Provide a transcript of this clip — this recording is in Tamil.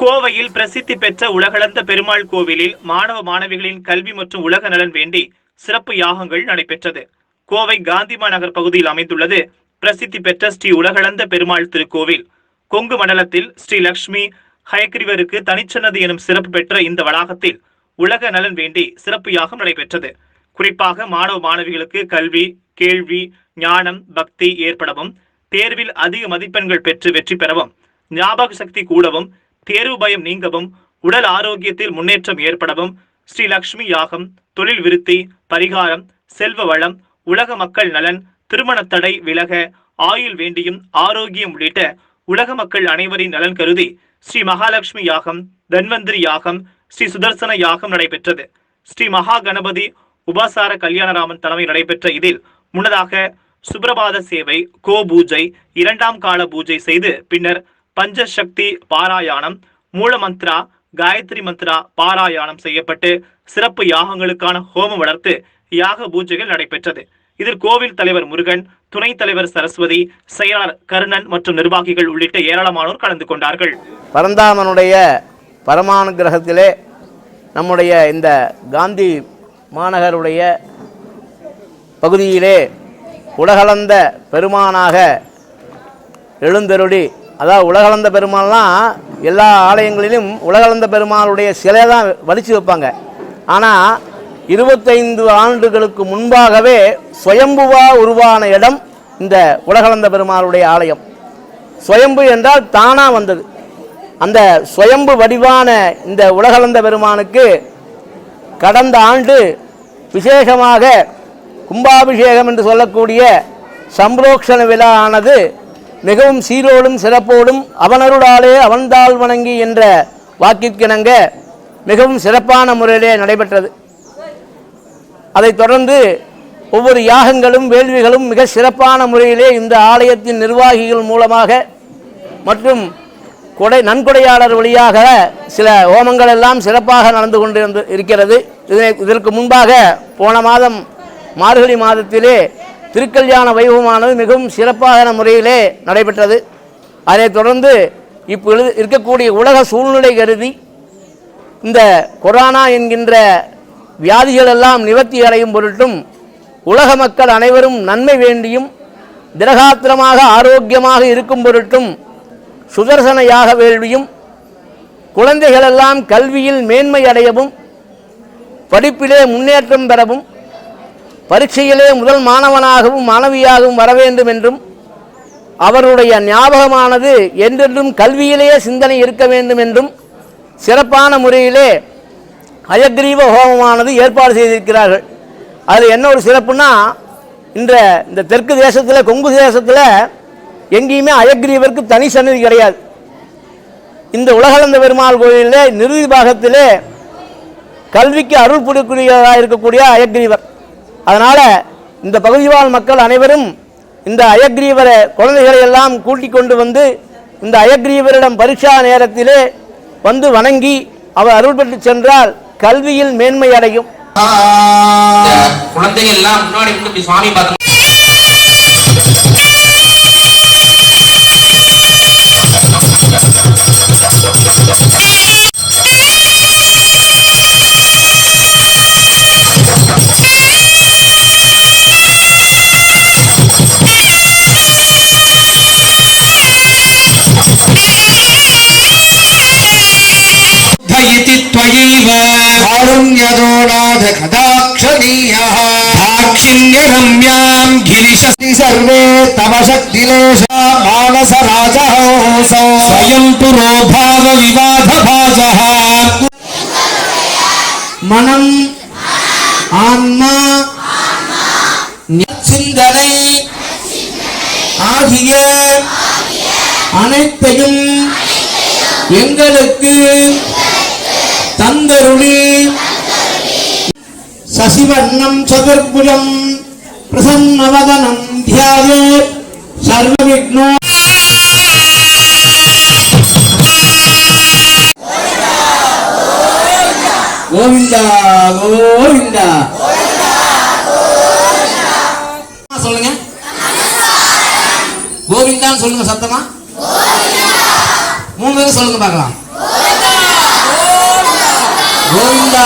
கோவையில் பிரசித்தி பெற்ற உலகளந்த பெருமாள் கோவிலில் மாணவ மாணவிகளின் கல்வி மற்றும் உலக நலன் வேண்டி சிறப்பு யாகங்கள் நடைபெற்றது. கோவை காந்திமா நகர் பகுதியில் அமைந்துள்ளது பிரசித்தி பெற்ற ஸ்ரீ உலகளந்த பெருமாள் திருக்கோவில். கொங்கு மண்டலத்தில் ஸ்ரீ லக்ஷ்மி ஹயக்ரிவருக்கு தனிச்சன்னதி எனும் சிறப்பு பெற்ற இந்த வளாகத்தில் உலக நலன் வேண்டி சிறப்பு யாகம் நடைபெற்றது. குறிப்பாக மாணவ மாணவிகளுக்கு கல்வி கேள்வி ஞானம் பக்தி ஏற்படவும் தேர்வில் அதிக மதிப்பெண்கள் பெற்று வெற்றி பெறவும் ஞாபக சக்தி கூடவும் தேர்வு பயம் நீங்கவும் உடல் ஆரோக்கியத்தில் முன்னேற்றம் ஏற்படவும் ஸ்ரீ லக்ஷ்மி யாகம் தொழில் விருத்தி பரிகாரம் செல்வ வளம் உலக மக்கள் நலன் திருமணத் தடை விலக ஆயுள் வேண்டியும் ஆரோக்கியம் உள்ளிட்ட உலக மக்கள் அனைவரின் நலன் கருதி ஸ்ரீ மகாலட்சுமி யாகம் தன்வந்திரி யாகம் ஸ்ரீ சுதர்சன யாகம் நடைபெற்றது. ஸ்ரீ மகா கணபதி உபாசார கல்யாணராமன் தலைமை நடைபெற்ற இதில் முன்னதாக சுப்பிரபாத சேவை கோ பூஜை இரண்டாம் கால பூஜை செய்து பின்னர் பஞ்சசக்தி பாராயணம் மூலமந்த்ரா காயத்ரி மந்த்ரா பாராயணம் செய்யப்பட்டு சிறப்பு யாகங்களுக்கான ஹோமம் வளர்த்து யாக பூஜைகள் நடைபெற்றது. இதில் கோவில் தலைவர் முருகன் துணைத் தலைவர் சரஸ்வதி செயலாளர் கருணன் மற்றும் நிர்வாகிகள் உள்ளிட்ட ஏராளமானோர் கலந்து கொண்டார்கள். பரந்தாமனுடைய பரமானுகிரகத்திலே நம்முடைய இந்த காந்தி மாநகருடைய பகுதியிலே உலகளந்த பெருமானாக எழுந்தருளி அதாவது உலகளந்த பெருமாள்லாம் எல்லா ஆலயங்களிலும் உலகளந்த பெருமாளுடைய சிலை தான் வலிச்சு வைப்பாங்க. ஆனால் இருபத்தைந்து ஆண்டுகளுக்கு முன்பாகவே சுயம்புவா உருவான இடம் இந்த உலகளந்த பெருமாளுடைய ஆலயம். சுயம்பு என்றால் தானாக வந்தது. அந்த சுயம்பு வடிவான இந்த உலகளந்த பெருமானுக்கு கடந்த ஆண்டு விசேஷமாக கும்பாபிஷேகம் என்று சொல்லக்கூடிய சம்பரோக்ஷண விழா ஆனது மிகவும் சீரோடும் சிறப்போடும் அவனருடாலே அவன்தாள் வணங்கி என்ற வாக்கிற்கிணங்க மிகவும் சிறப்பான முறையிலே நடைபெற்றது. அதைத் தொடர்ந்து ஒவ்வொரு யாகங்களும் வேள்விகளும் மிக சிறப்பான முறையிலே இந்த ஆலயத்தின் நிர்வாகிகள் மூலமாக மற்றும் கொடை நன்கொடையாளர் வழியாக சில ஹோமங்கள் எல்லாம் சிறப்பாக நடந்து கொண்டு இருக்கிறது. இதனை இதற்கு முன்பாக போன மாதம் மார்கழி மாதத்திலே திருக்கல்யாண வைபவமானது மிகவும் சிறப்பான முறையிலே நடைபெற்றது. அதைத் தொடர்ந்து இப்பொழுது இருக்கக்கூடிய உலக சூழ்நிலை கருதி இந்த கொரோனா என்கின்ற வியாதிகளெல்லாம் நிவர்த்தி அடையும் பொருட்டும் உலக மக்கள் அனைவரும் நன்மை வேண்டியும் திரகாத்திரமாக ஆரோக்கியமாக இருக்கும் பொருட்டும் சுதர்சன யாக வேள்வியும் குழந்தைகளெல்லாம் கல்வியில் மேன்மை அடையவும் படிப்பிலே முன்னேற்றம் பெறவும் பரீட்சையிலே முதல் மாணவனாகவும் மாணவியாகவும் வர வேண்டும் என்றும் அவருடைய ஞாபகமானது என்றென்றும் கல்வியிலேயே சிந்தனை இருக்க வேண்டும் என்றும் சிறப்பான முறையிலே அயக்ரீவ ஹோமமானது ஏற்பாடு செய்திருக்கிறார்கள். அது என்ன ஒரு சிறப்புனா இந்த இந்த தெற்கு தேசத்தில் கொங்கு தேசத்தில் எங்கேயுமே அயக்ரீவருக்கு தனி சன்னதி கிடையாது. இந்த உலகளந்த பெருமாள் கோயிலில் நிறுதி பாகத்திலே கல்விக்கு அருள் புரியக்கூடியதாக இருக்கக்கூடிய அயக்ரீவர் அதனால் இந்த பகுதி வாழ் மக்கள் அனைவரும் இந்த அயக்ரீவரை குழந்தைகளை எல்லாம் கூட்டிக் கொண்டு வந்து இந்த அயக்ரீவரிடம் பரீட்சா நேரத்திலே வந்து வணங்கி அவர் அருள் பெற்று சென்றால் கல்வியில் மேன்மை அடையும். குழந்தைகள் எல்லாம் முன்னாடி சுவாமி कदाक्षणीयः दाक्षिण्यरम्याम् गिरिशस्ति सर्वे तव शक्तिलेशा मानसराजहंसो स्वयम् पुरोभावविवादभाजः மனம் ஆன்மா சிந்தனை ஆகிய அனைத்தையும் எங்களுக்கு தந்தருளி சசிவர்ணம் சதுர்புஜம் பிரசன்னவதனம் தியாயே சர்வவிக்னோ கோவிந்தா கோவிந்தா சொல்லுங்க. கோவிந்தான்னு சொல்லுங்க சத்தமா மூணு பேரும் சொல்லுங்க பார்க்கலாம் கோவிந்தா